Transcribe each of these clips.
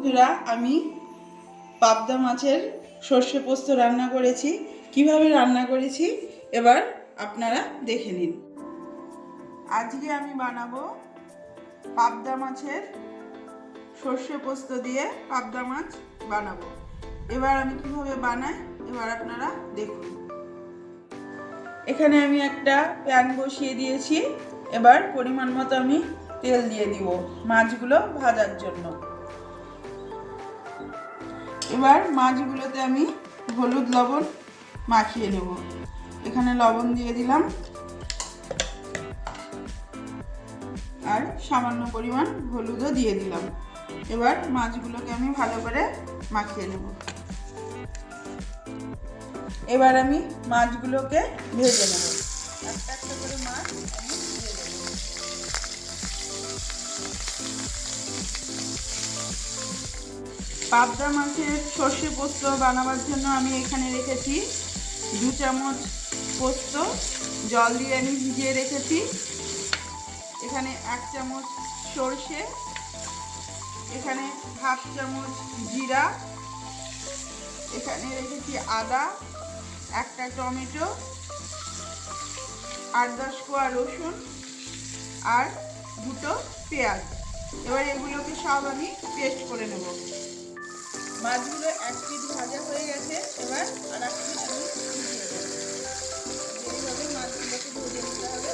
বন্ধুরা, আমি পাবদা মাছের সর্ষে পোস্ত রান্না করেছি। কীভাবে রান্না করেছি? এবার আপনারা দেখে নিন। আজকে আমি বানাবো পাবদা মাছের সর্ষে পোস্ত দিয়ে পাবদা মাছ বানাবো। এবার আমি কীভাবে বানাই, এবার আপনারা দেখুন। এখানে আমি একটা প্যান বসিয়ে দিয়েছি। এবার পরিমাণ মতো আমি তেল দিয়ে দিব মাছগুলো ভাজার জন্য। এবার মাছগুলোতে আমি হলুদ লবণ মাখিয়ে নেব। এখানে লবণ দিয়ে দিলাম। আর সামান্য পরিমাণ হলুদও দিয়ে দিলাম। এবার মাছগুলোকে আমি ভালো করে মাখিয়ে নেব। এবার আমি মাছগুলোকে ভেজে নেব। একটা একটা করে মাছ পাবদা মাছের সর্ষে পোস্ত বানাবার জন্য আমি এখানে রেখেছি দু চামচ পোস্ত, জল দিয়ে আমি ভিজিয়ে রেখেছি। এখানে এক চামচ সর্ষে, এখানে হাফ চামচ জিরা, এখানে রেখেছি আদা, একটা টমেটো, আট দশ কোয়া রসুন আর দুটো পেঁয়াজ। এবার এগুলোকে সব আমি পেস্ট করে নেব। মাছগুলো এক পিঠ ভাজা হয়ে গেছে, এবার আর এক পিঠ আমি এইভাবে মাছগুলোকে ভেজে নিতে হবে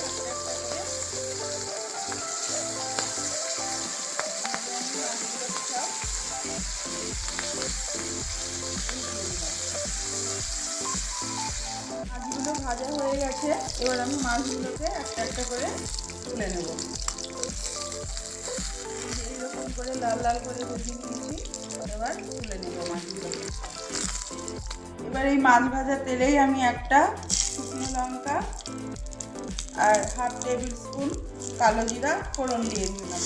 মাছগুলো ভাজা হয়ে গেছে, এবার আমি মাছগুলোকে একটা একটা করে তুলে নেব। এইরকম করে লাল লাল করে ভেজে এবার তুলে নেব মাছগুলোকে এবার এই মাছ ভাজা তেলেই আমি একটা শুকনো লঙ্কা আর হাফ টেবিল স্পুন কালো জিরা ফোড়ন দিয়ে দিলাম।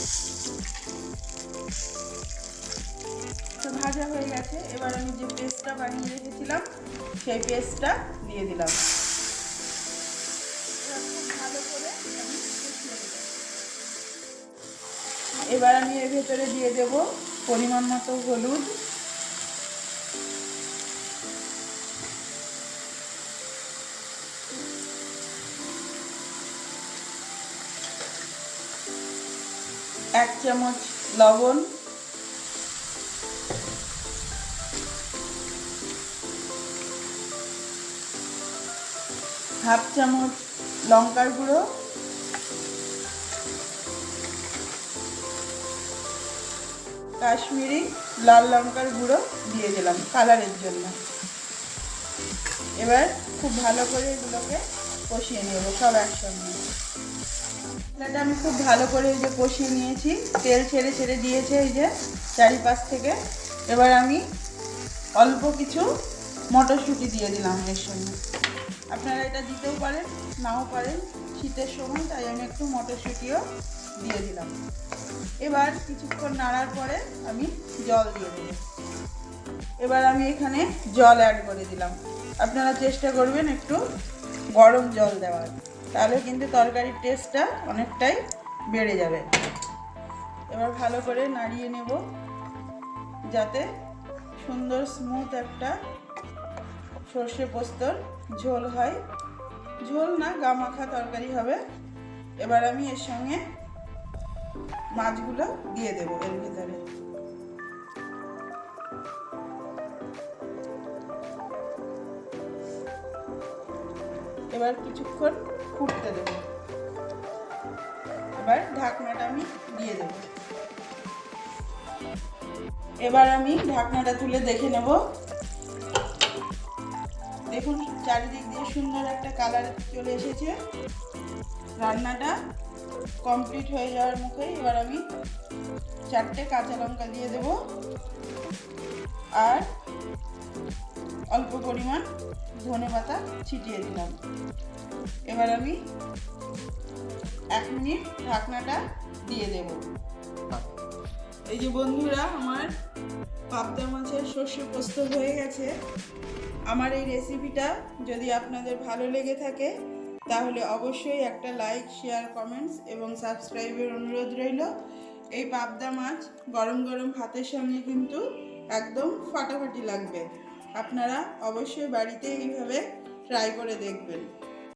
তো ভাজা হয়ে গেছে। এবার আমি যে পেস্টটা বানিয়ে রেখেছিলাম, সেই পেস্টটা দিয়ে দিলাম। এবার আমি এর ভেতরে দিয়ে দেব পরিমাণ মতো হলুদ। এক চামচ লবণ। হাফ চামচ লঙ্কার গুঁড়ো। কাশ্মীরি লাল লঙ্কার গুঁড়ো দিয়ে দিলাম কালারের জন্য। এবার খুব ভালো করে এগুলোকে কষিয়ে নেব সব একসঙ্গে। মশলাটা আমি খুব ভালো করে এই যে কষিয়ে নিয়েছি, তেল ছেড়ে ছেড়ে দিয়েছে এই যে চারিপাশ থেকে। এবার আমি অল্প কিছু মটরশুঁটি দিয়ে দিলাম এর সঙ্গে। আপনারা এটা দিতেও পারেন, নাও পারেন। শীতের সময়, তাই আমি একটু মটরশুঁটিও দিয়ে দিলাম। এবার কিছুক্ষণ নাড়ার পরে আমি জল দিয়ে দেবো। এবার আমি এখানে জল অ্যাড করে দিলাম। আপনারা চেষ্টা করবেন একটু গরম জল দেওয়ার। তাহলে কিন্তু তরকারির টেস্টটা অনেকটাই বেড়ে যাবে। এবার ভালো করে নাড়িয়ে নেব, যাতে সুন্দর স্মুথ একটা সর্ষে পোস্তর ঝোল হয়। ঝোল না গামাখা তরকারি হবে। এবার আমি এর সঙ্গে মাছগুলো দিয়ে দেবো এর ভিতরে। এবার কিছুক্ষণ ফুটতে দেবো। এবার ঢাকনাটা আমি দিয়ে দেবো। এবার আমি ঢাকনাটা তুলে দেখে নেব দেখুন, চারিদিক দিয়ে সুন্দর একটা কালার চলে এসেছে। রান্নাটা কমপ্লিট হয়ে যাওয়ার মুখে এবার আমি চারটে কাঁচা লঙ্কা দিয়ে দেব। আর অল্প পরিমাণ ধনে পাতা ছিটিয়ে দিলাম। এবার আমি এক মিনিট ঢাকনাটা দিয়ে দেব। এই যে বন্ধুরা, আমার পাবদা মাছের সর্ষে পোস্ত হয়ে গেছে। আমার এই রেসিপিটা যদি আপনাদের ভালো লেগে থাকে, তাহলে অবশ্যই একটা লাইক শেয়ার কমেন্টস এবং সাবস্ক্রাইবের অনুরোধ রইল। এই পাবদা মাছ গরম গরম ভাতের সঙ্গে কিন্তু একদম ফাটাফাটি লাগবে। আপনারা অবশ্যই বাড়িতে এইভাবে ট্রাই করে দেখবেন।